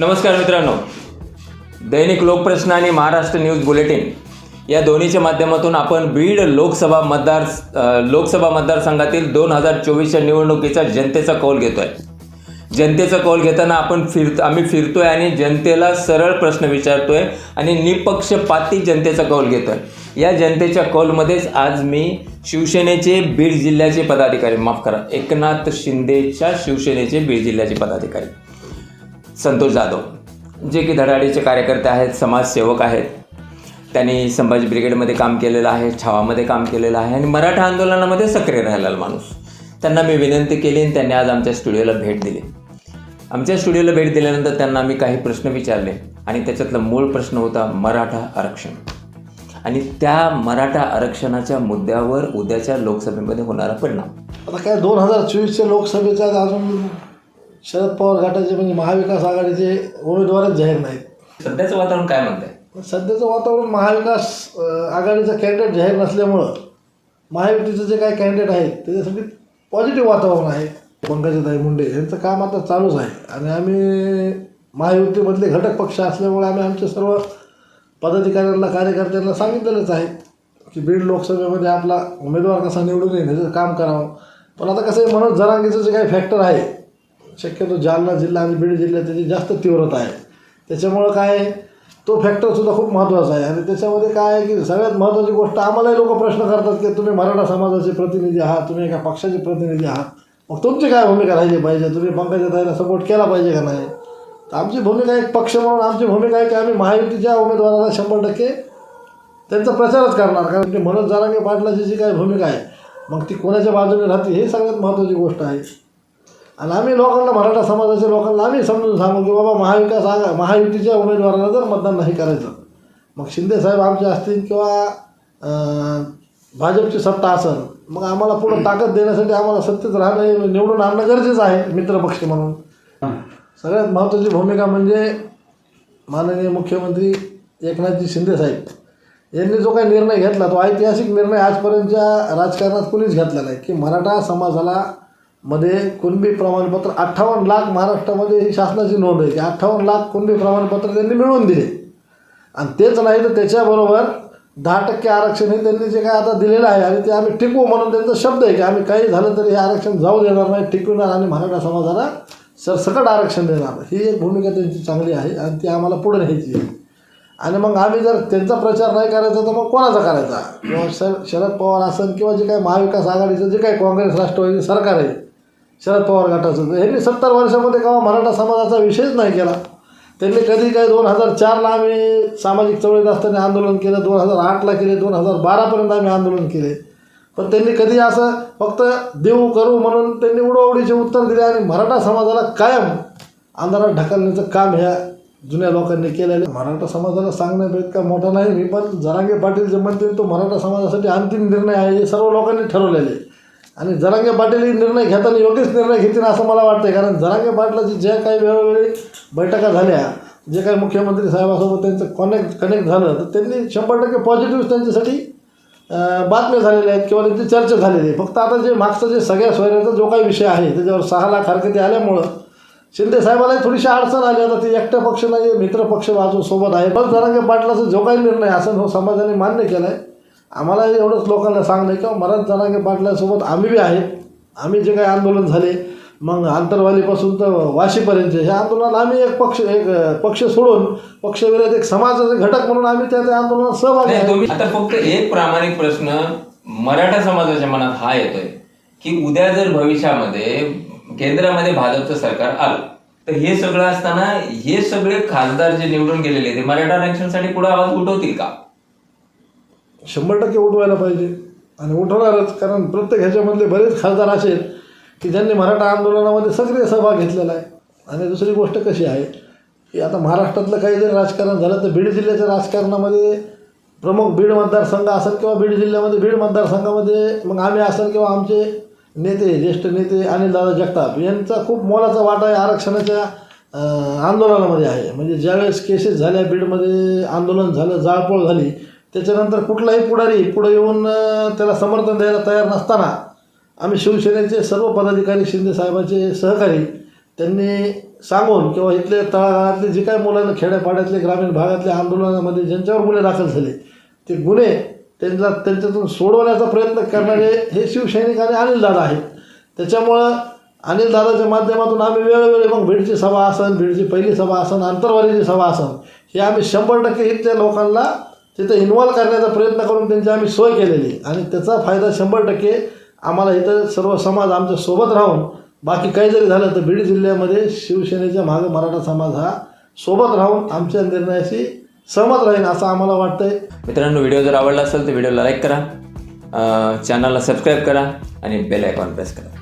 नमस्कार मित्रांनो. दैनिक लोकप्रश्न आणि महाराष्ट्र न्यूज बुलेटिन या दोन्हीच्या माध्यमातून आपण बीड लोकसभा मतदार लोकसभा मतदारसंघातील दोन हजार चोवीसच्या निवडणुकीचा जनतेचा कौल घेतोय. जनतेचा कौल घेताना आपण फिर आम्ही फिरतोय आणि जनतेला सरळ प्रश्न विचारतोय आणि निपक्षपाती जनतेचा कौल घेतोय. या जनतेच्या कौलमध्येच आज मी शिवसेनेचे बीड जिल्ह्याचे पदाधिकारी माफ करा एकनाथ शिंदेच्या शिवसेनेचे बीड जिल्ह्याचे पदाधिकारी. संतोष जाधव जे की धडाडीचे कार्यकर्ते आहेत समाजसेवक आहेत. त्यांनी संभाजी ब्रिगेडमध्ये काम केलेलं आहे छावामध्ये काम केलेलं आहे आणि मराठा आंदोलनामध्ये सक्रिय राहिलेला माणूस. त्यांना मी विनंती केली आणि त्यांनी आज आमच्या स्टुडिओला भेट दिली. आमच्या स्टुडिओला भेट दिल्यानंतर त्यांना मी काही प्रश्न विचारले आणि त्याच्यातला मूळ प्रश्न होता मराठा आरक्षण. आणि त्या मराठा आरक्षणाच्या मुद्द्यावर उद्याच्या लोकसभेमध्ये होणारा परिणाम. आता काय दोन हजार चोवीसच्या लोकसभेच्या अजून शरद पवार गटाचे म्हणजे महाविकास आघाडीचे उमेदवारच जाहीर नाहीत. सध्याचं वातावरण काय म्हणतंय? सध्याचं वातावरण महाविकास अं, आघाडीचा कॅन्डिडेट जाहीर नसल्यामुळं महायुतीचे जे काही कॅन्डिडेट आहेत त्याच्यासाठी पॉझिटिव्ह वातावरण आहे. पंकजाताई मुंडे यांचं काम आता चालूच आहे. आणि आम्ही महायुतीमधले घटक पक्ष असल्यामुळे आम्ही आमच्या सर्व पदाधिकाऱ्यांना कार्यकर्त्यांना सांगितलेलंच आहे की बीड लोकसभेमध्ये आपला उमेदवार कसा निवडून येईल ह्याचं काम करावं. पण आता कसं आहे मनोज जरांगीचं जे काही फॅक्टर आहे शक्यतो जालना जिल्हा आणि बीड जिल्ह्यात त्याची जास्त तीव्रता आहे. त्याच्यामुळं काय आहे, तो फॅक्टरसुद्धा खूप महत्त्वाचा आहे. आणि त्याच्यामध्ये काय आहे की सगळ्यात महत्त्वाची गोष्ट आम्हालाही लोक प्रश्न करतात की तुम्ही मराठा समाजाचे प्रतिनिधी आहात तुम्ही एका पक्षाचे प्रतिनिधी आहात. मग तुमची काय भूमिका राहिली पाहिजे? तुम्ही पंकजाताईला सपोर्ट केला पाहिजे का नाही? तर आमची भूमिका एक पक्ष म्हणून आमची भूमिका आहे की आम्ही महायुतीच्या उमेदवाराला शंभर टक्के त्यांचा प्रचारच करणार. कारण की मनोज जारांगे पाटलाची जी काय भूमिका आहे मग ती कोणाच्या बाजूने राहते हे सगळ्यात महत्त्वाची गोष्ट आहे. आणि आम्ही लोकांना मराठा समाजाच्या लोकांना आम्ही समजून सांगू की बाबा महाविकास आघा महायुतीच्या उमेदवाराला जर मतदान नाही करायचं मग शिंदे साहेब आमचे असतील किंवा भाजपची सत्ता असेल मग आम्हाला पुढं ताकद देण्यासाठी आम्हाला सत्तेत राहणं निवडून आणणं गरजेचं आहे मित्रपक्ष म्हणून. सगळ्यात महत्त्वाची भूमिका म्हणजे माननीय मुख्यमंत्री एकनाथजी शिंदे साहेब. यांनी जो काही निर्णय घेतला तो ऐतिहासिक निर्णय आजपर्यंतच्या राजकारणात कुणीच घेतला नाही की मराठा समाजाला मध्ये कुणबी प्रमाणपत्र अठ्ठावन्न लाख महाराष्ट्रामध्ये ही शासनाची नोंद आहे. की अठ्ठावन्न लाख कुणबी प्रमाणपत्र त्यांनी मिळवून दिले. आणि तेच नाही तर त्याच्याबरोबर दहा टक्के आरक्षण हे त्यांनी जे काय आता दिलेलं आहे आणि ते आम्ही टिकवू म्हणून त्यांचा शब्द आहे की आम्ही काही झालं तरी हे आरक्षण जाऊ देणार नाही टिकवणार आणि मराठा समाजाला सरसकट आरक्षण देणार. ही एक भूमिका त्यांची चांगली आहे आणि ती आम्हाला पुढे न्यायची आहे. आणि मग आम्ही जर त्यांचा प्रचार नाही करायचा तर मग कोणाचा करायचा? किंवा शर शरद पवार असेल किंवा जे काही महाविकास आघाडीचं जे काही काँग्रेस राष्ट्रवादी सरकार आहे शरद पवार गटाचं यांनी ह्यांनी सत्तर वर्षामध्ये केव्हा मराठा समाजाचा विषयच नाही केला त्यांनी कधी काही दोन हजार चारला आम्ही सामाजिक चळवळीत असताना आंदोलन केलं दोन हजार आठला केले दोन हजार बारापर्यंत आम्ही आंदोलन केले पण त्यांनी कधी असं फक्त देऊ करू म्हणून त्यांनी उडवडीचे उत्तर दिले आणि मराठा समाजाला कायम अंधारात ढकलण्याचं काम ह्या जुन्या लोकांनी केलेलं आहे. मराठा समाजाला सांगण्यात इतका मोठा नाही मी पण जरांगे पाटील जे म्हणतील तो मराठा समाजासाठी अंतिम निर्णय आहे हे सर्व लोकांनी ठरवलेले आहे. आणि जरांगे पाटील निर्णय घेताना योग्यच निर्णय घेतील असं मला वाटतं कारण जरांगे पाटलाची ज्या काही वेळोवेळी बैठका झाल्या जे काही मुख्यमंत्री साहेबासोबत त्यांचं कनेक्ट कनेक्ट झालं तर त्यांनी शंभर टक्के पॉझिटिव्ह त्यांच्यासाठी बातम्या झालेल्या आहेत किंवा त्यांची चर्चा झालेली आहे. फक्त आता जे मागचं जे सगळ्या सोयऱ्याचा जो काही विषय आहे त्याच्यावर सहा लाख हरकती आल्यामुळं शिंदे साहेबाला थोडीशी अडचण आली. आता ते एकट्या पक्ष नाही मित्रपक्ष पक्ष बाजू सोबत आहे. पण जरांगे पाटलाचा जो काही निर्णय असं हो समाजाने मान्य केला आहे आम्हाला एवढंच लोकांना सांगणं आहे किंवा मराठ जरांगे पाटलासोबत आम्ही बी आहे. आम्ही जे काही आंदोलन झाले मग आंतरवालीपासून तर वाशीपर्यंत ह्या आंदोलनात आम्ही एक पक्ष एक पक्ष सोडून पक्षविरोध एक समाजाचे घटक म्हणून आम्ही त्या त्या आंदोलनात सहभागी नाही आहे. तुम्ही आता फक्त एक प्रामाणिक प्रश्न मराठा समाजाच्या मनात हा येतोय की उद्या जर भविष्यामध्ये केंद्रामध्ये भाजपचं सरकार आलं तर हे सगळं असताना हे सगळे खासदार जे निवडून गेलेले ते मराठा आरक्षणासाठी पुढे आवाज उठवतील का? शंभर टक्के उठवायला पाहिजे. आणि उठवणारच कारण प्रत्येक ह्याच्यामधले बरेच खासदार असे की ज्यांनी मराठा आंदोलनामध्ये सक्रिय सहभाग घेतलेला आहे. आणि दुसरी गोष्ट कशी आहे? की आता महाराष्ट्रातलं काही जरी राजकारण झालं तर बीड जिल्ह्याच्या राजकारणामध्ये प्रमुख बीड मतदारसंघ असेल किंवा बीड जिल्ह्यामध्ये बीड मतदारसंघामध्ये मग आम्ही असेल किंवा आमचे नेते ज्येष्ठ नेते अनिलदादा जगताप यांचा खूप मोलाचा वाटा आहे आरक्षणाच्या आंदोलनामध्ये आहे. म्हणजे ज्यावेळेस केसेस झाल्या बीडमध्ये आंदोलन झालं जाळपोळ झाली त्याच्यानंतर कुठलाही पुढारी पुढे येऊन त्याला समर्थन द्यायला तयार नसताना आम्ही शिवसेनेचे सर्व पदाधिकारी शिंदे साहेबांचे सहकारी त्यांनी सांगून किंवा इथले तळागाळातले जे काही मुलांना खेड्यापाड्यातले ग्रामीण भागातल्या आंदोलनामध्ये ज्यांच्यावर गुन्हे दाखल झाले ते गुन्हे त्यांना त्यांच्यातून सोडवण्याचा प्रयत्न करणारे हे शिवसैनिक आणि अनिलदादा आहेत. त्याच्यामुळं अनिलदादाच्या माध्यमातून आम्ही वेळोवेळी मग बीडची सभा असन भिडची पहिली सभा असन आंतरवारीची सभा असन हे आम्ही शंभर टक्के इथल्या लोकांना तिथं इन्व्हॉल्व करण्याचा प्रयत्न करून त्यांची आम्ही सोय केलेली आणि त्याचा फायदा शंभर टक्के आम्हाला इथं सर्व समाज आमच्यासोबत राहून बाकी काही जरी झालं तर बीड जिल्ह्यामध्ये शिवसेनेच्या मागं मराठा समाज हा सोबत राहून आमच्या निर्णयाशी सहमत राहील असं आम्हाला वाटतंय. मित्रांनो व्हिडिओ जर आवडला असेल तर व्हिडिओला लाईक करा चॅनलला सबस्क्राईब करा आणि बेल आयकॉन प्रेस करा.